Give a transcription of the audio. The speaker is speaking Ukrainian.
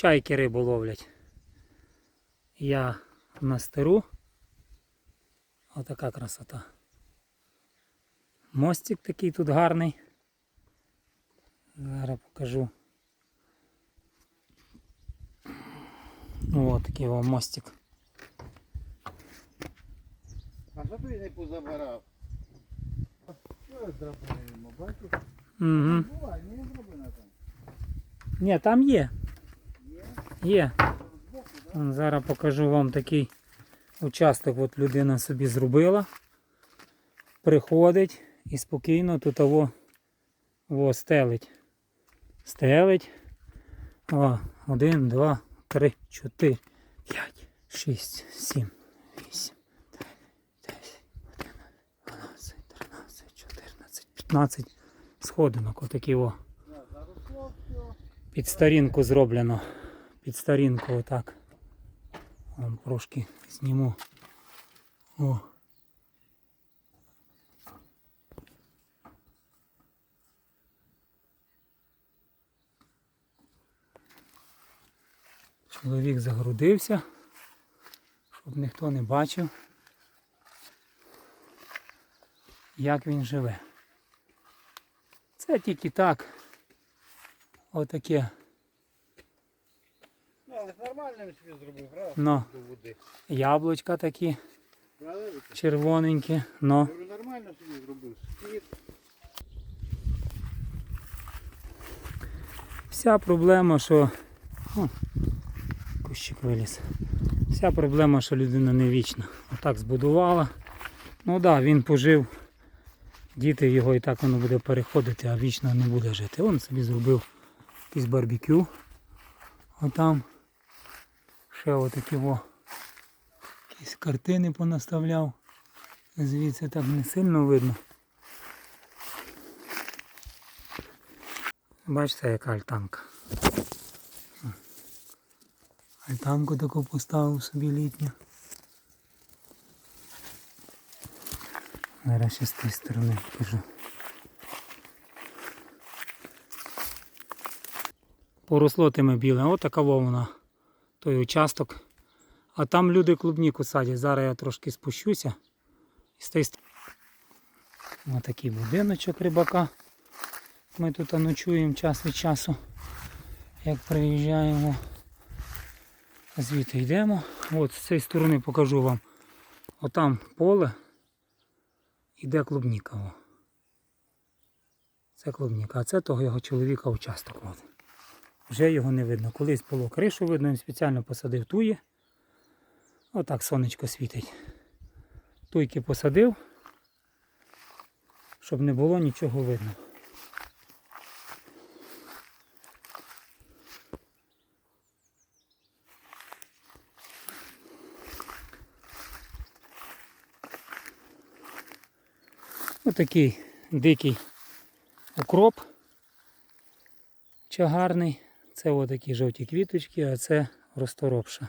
чайки рибу ловлять. Я на стеру. Отака красота. Мостик такий тут гарний. Зараз покажу. О, такий о мостик. А що ти не позабирав? Що зробимо, бачиш? Угу. Бувай, не зроблена там. Ні, там є. Є? Зараз покажу вам такий участок, от людина собі зробила. Приходить і спокійно тут того во, стелить. Стелить. О, один, два, три, чотири, п'ять, шість, сім, вісім, десять, одинадцять, тринадцять, чотирнадцять, п'ятнадцять сходинок. Отакі о. Під старінку зроблено. Під старінку отак. Вон трошки зніму. О. Чоловік загрудився, щоб ніхто не бачив, як він живе. Це тільки так. Отаке. Ну, але нормально він собі зробив, правда? Ну. До води. Яблучка такі Правильно? червоненькі. Ну, говорю, нормально собі зробив. Скіт. вся проблема, що. О, кущик виліз. Вся проблема, що людина не вічна. Отак збудувала. Ну так, да, він пожив. Діти його і так воно буде переходити, а вічно не буде жити. Він собі зробив якийсь барбекю. Отам. Ще отакі во. Якісь картини понаставляв. Звідси так не сильно видно. Бачите, яка альтанка. Альтанку таку поставив собі літню. Зараз ще з тієї сторони покажу. Поросло тими біле. Отака вона, той участок. А там люди клубніку садять. Зараз я трошки спущуся. І з тієї ст- Отакий будиночок рибака. Ми тут ночуємо час від часу, як приїжджаємо. Звідти йдемо. От з цієї сторони покажу вам. Отам поле. Іде клубніка. Це клубніка, а це того його чоловіка участок. От. Вже його не видно. Колись було кришу видно, він спеціально посадив туї. Отак сонечко світить. Туйки посадив, щоб не було нічого видно. Отакий дикий укроп чагарний. Це отакі жовті квіточки, а це розторопша.